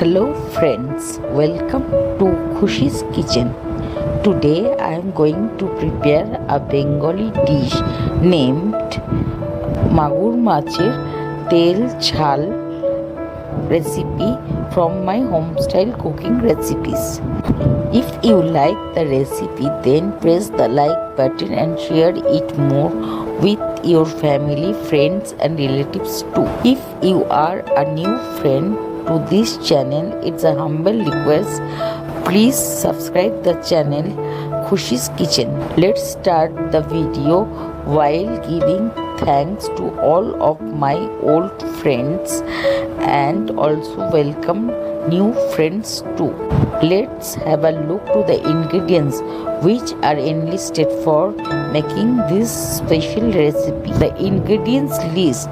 Hello friends, welcome to Khushi's Kitchen. Today I am going to prepare a Bengali dish named মাগুর মাছের তেল ঝাল recipe from my home style cooking recipes. If you like the recipe then press the like button and share it more with your family, friends and relatives too. If you are a new friend to this channel, it's a humble request. Please subscribe the channel Khushi's Kitchen. Let's start the video while giving thanks to all of my old friends and also welcome new friends too. Let's have a look to the ingredients which are enlisted for making this special recipe. The ingredients list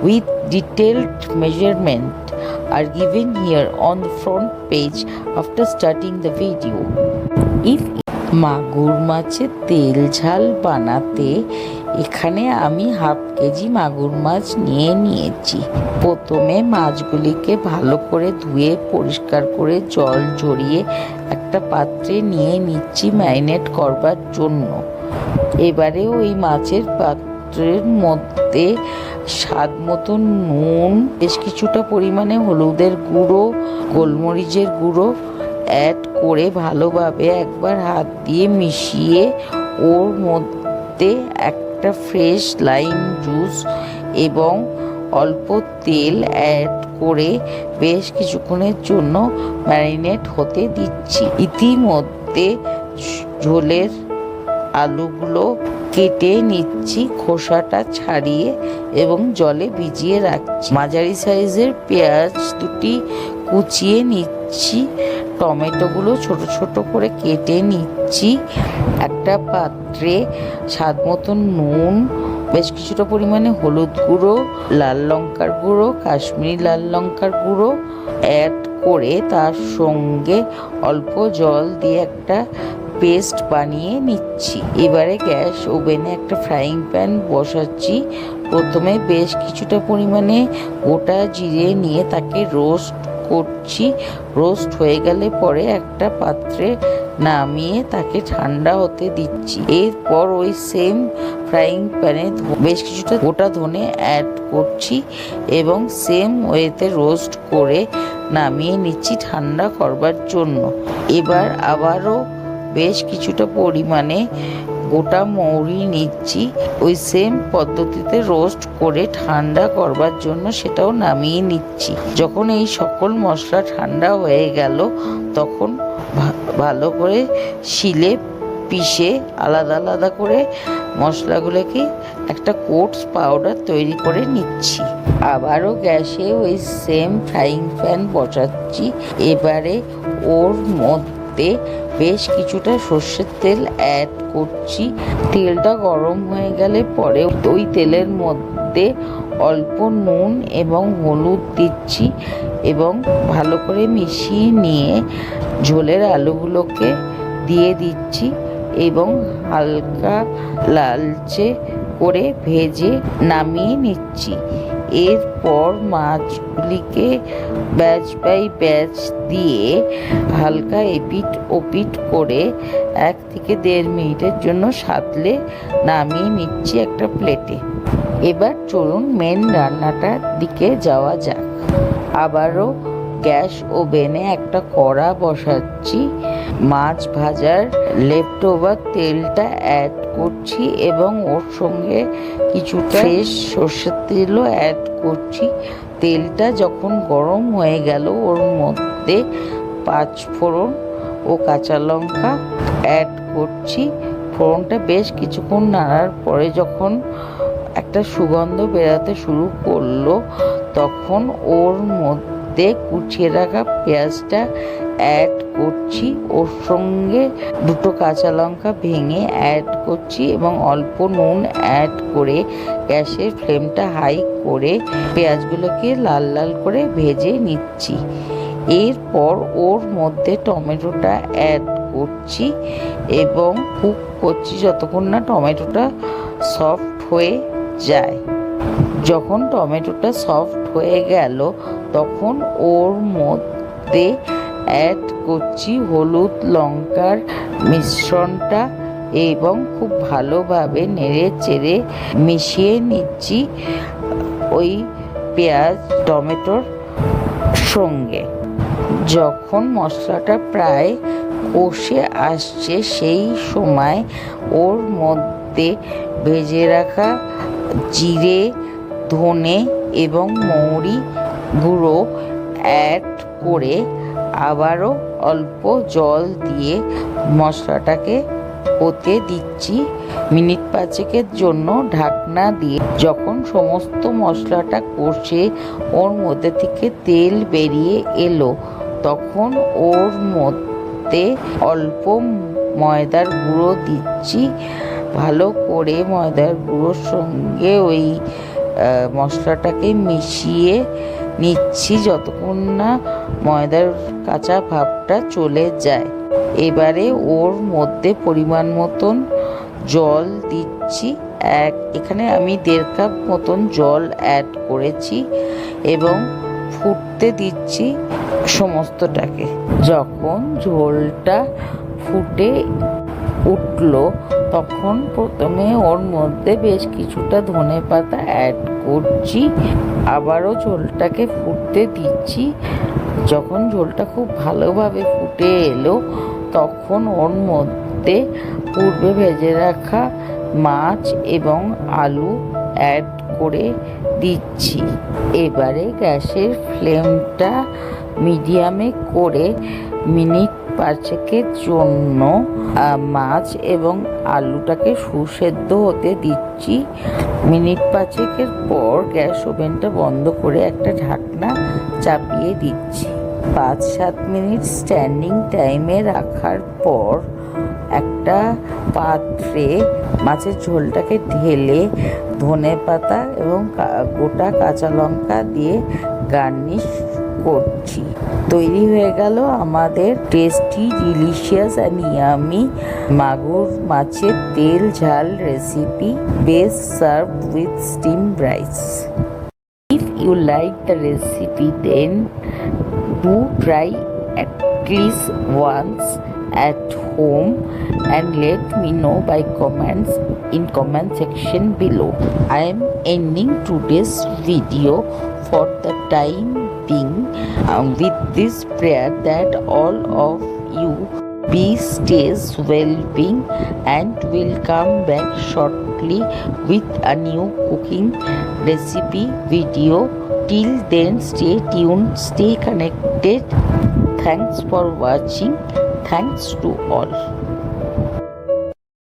with detailed measurement are given here on the front page after starting the video. If মাগুর মাছের তেল ঝাল বানাতে, এখানে আমি half KG মাগুর মাছ নিয়ে নিয়েছি প্রথমে মাছগুলিকে ভালো করে ধুয়ে, পরিষ্কার করে জল ঝরিয়ে একটা পাত্রে নিয়ে নিচ্ছি ম্যারিনেট করবার জন্য এবারে ওই মাছের পাত্রের মধ্যে স্বাদ মতন নুন, বেশ কিছুটা পরিমাণে হলুদের গুঁড়ো, গোলমরিচের গুঁড়ো অ্যাড করে ভালোভাবে একবার হাত দিয়ে মিশিয়ে ওর মধ্যে একটা ফ্রেশ লাইম জুস এবং অল্প তেল অ্যাড করে বেশ কিছুক্ষণের জন্য ম্যারিনেট হতে দিচ্ছি। ইতিমধ্যে ঝোলের আলুগুলো কেটে নিচ্ছি, খোসাটা ছাড়িয়ে এবং জলে ভিজিয়ে রাখছি। মাঝারি সাইজের পেঁয়াজ দুটি কুচিয়ে নিচ্ছি, টমেটোগুলো ছোট ছোট করে কেটে নিচ্ছি। একটা পাত্রে স্বাদ মতন নুন, বেশ কিছুটা পরিমাণে হলুদ গুঁড়ো, লাল লঙ্কার গুঁড়ো, কাশ্মীরি লাল লঙ্কার গুঁড়ো অ্যাড করে তার সঙ্গে অল্প জল দিয়ে একটা পেস্ট বানিয়ে নিচ্ছি। এবারে গ্যাস ওভেনে একটা ফ্রাইং প্যান বসাচ্ছি। প্রথমে বেশ কিছুটা পরিমাণে গোটা জিরে নিয়ে তাকে রোস্ট করছি। রোস্ট হয়ে গেলে পরে একটা পাত্রে নামিয়ে তাকে ঠান্ডা হতে দিচ্ছি। এরপর ওই সেম ফ্রাইং প্যানে বেশ কিছুটা গোটা ধনে অ্যাড করছি এবং সেম ওয়েতে রোস্ট করে নামিয়ে নিচ্ছি ঠান্ডা করবার জন্য। এবার আবারও বেশ কিছুটা পরিমাণে গোটা মৌরি নিচ্ছি। ওই সেম পদ্ধতিতে রোস্ট করে ঠান্ডা করবার জন্য সেটাও নামিয়ে নিচ্ছি। যখন এই সকল মশলা ঠান্ডা হয়ে গেল, তখন ভালো করে শিলে পিষে আলাদা আলাদা করে মশলাগুলোকে একটা কোটস পাউডার তৈরি করে নিচ্ছি। আবারও গ্যাসে ওই সেম ফ্রাইং প্যান বসাচ্ছি। এবারে ওর মধ্যে বেশ কিছুটা সর্ষের তেল অ্যাড করছি। তেলটা গরম হয়ে গেলে পরে ওই তেলের মধ্যে অল্প নুন এবং হলুদ দিচ্ছি এবং ভালো করে মিশিয়ে নিয়ে ঝোলের আলুগুলোকে দিয়ে দিচ্ছি এবং হালকা লালচে করে ভেজে নামিয়ে নিচ্ছি। এরপর মাছগুলিকে ব্যাচ বাই ব্যাচ দিয়ে হালকা এপিট ওপিট করে এক থেকে দেড় মিনিটের জন্য সাতলে নামিয়ে নিচ্ছি একটা প্লেটে। এবার চলুন মেন রান্নাটার দিকে যাওয়া যাক। আবারও গ্যাস ওভেনে একটা কড়া বসাচ্ছি। মাছ ভাজার লেফট ওভার তেলটা অ্যাড করছি এবং ওর সঙ্গে কিছুটা ফ্রেশ সর্ষের তেলও অ্যাড করছি। তেলটা যখন গরম হয়ে গেল ওর মধ্যে পাঁচ ফোড়ন ও কাঁচা লঙ্কা অ্যাড করছি। ফোড়নটা বেশ কিছুক্ষণ নাড়ার পরে যখন একটা সুগন্ধ বেরাতে শুরু করল তখন ওর মধ্যে কুচিয়ে রাখা পেঁয়াজটা অ্যাড করছি। ওর সঙ্গে দুটো কাঁচা লঙ্কা ভেঙে অ্যাড করছি এবং অল্প নুন অ্যাড করে গ্যাসের ফ্লেমটা হাই করে পেঁয়াজগুলোকে লাল লাল করে ভেজে নিচ্ছি। এরপর ওর মধ্যে টমেটোটা অ্যাড করছি এবং কুক করছি যতক্ষণ না টমেটোটা সফট হয়ে যায়। যখন টমেটোটা সফট হয়ে গেল, তখন ওর মধ্যে অ্যাড করছি হলুদ লঙ্কার মিশ্রণটা এবং খুব ভালোভাবে নেড়ে চেড়ে মিশিয়ে নিচ্ছি ওই পেঁয়াজ, টমেটোর সঙ্গে। যখন মশলাটা প্রায় কষে আসছে, সেই সময় ওর মধ্যে ভেজে রাখা জিরে, ধনে এবং মৌরি গুঁড়ো অ্যাড করে আবারও অল্প জল দিয়ে মশলাটাকে হতে দিচ্ছি। মিনিট পাঁচেকের জন্য ঢাকনা দিয়ে যখন সমস্ত মশলাটা কষে ওর মধ্যে থেকে তেল বেরিয়ে এলো, তখন ওর মধ্যে অল্প ময়দার গুঁড়ো দিচ্ছি। ভালো করে ময়দার গুঁড়োর সঙ্গে ওই মশলাটাকে মিশিয়ে নিচ্ছি যতক্ষণ না ময়দার কাঁচা ভাবটা চলে যায়। এবারে ওর মধ্যে পরিমাণ মতন জল দিচ্ছি। এক, এখানে আমি দেড় কাপ মতন জল অ্যাড করেছি এবং ফুটতে দিচ্ছি সমস্তটাকে। যখন ঝোলটা ফুটে উঠল, তখন প্রথমে ওর মধ্যে বেশ কিছুটা ধনে পাতা অ্যাড করছি। আবারও ঝোলটাকে ফুটতে দিচ্ছি। যখন ঝোলটা খুব ভালোভাবে ফুটে এলো, তখন ওর মধ্যে পূর্বে ভেজে রাখা মাছ এবং আলু অ্যাড করে দিচ্ছি। এবারে গ্যাসের ফ্লেমটা মিডিয়ামে করে মিনিট পাঁচেকের জন্য মাছ এবং আলুটাকে সুসেদ্ধ হতে দিচ্ছি। মিনিট পাঁচেকের পর গ্যাস ওভেনটা বন্ধ করে একটা ঢাকনা চাপিয়ে দিচ্ছি। পাঁচ সাত মিনিট স্ট্যান্ডিং টাইমে রাখার পর একটা পাত্রে মাছের ঝোলটাকে ঢেলে ধনে পাতা এবং গোটা কাঁচা লঙ্কা দিয়ে গার্নিশ করছি। তৈরি হয়ে গেল আমাদের টেস্টি ডিলিশিয়াস অ্যান্ড ইয়ামি মাগুর মাছের তেল ঝাল recipe best serve with steam rice if you like the recipe then do try at least once at home and let me know by comments in comment section below I am ending today's video for the time being um, with this prayer that all of you be stays well-being and will come back shortly with a new cooking recipe video. Till then stay tuned stay connected. Thanks for watching. Thanks to all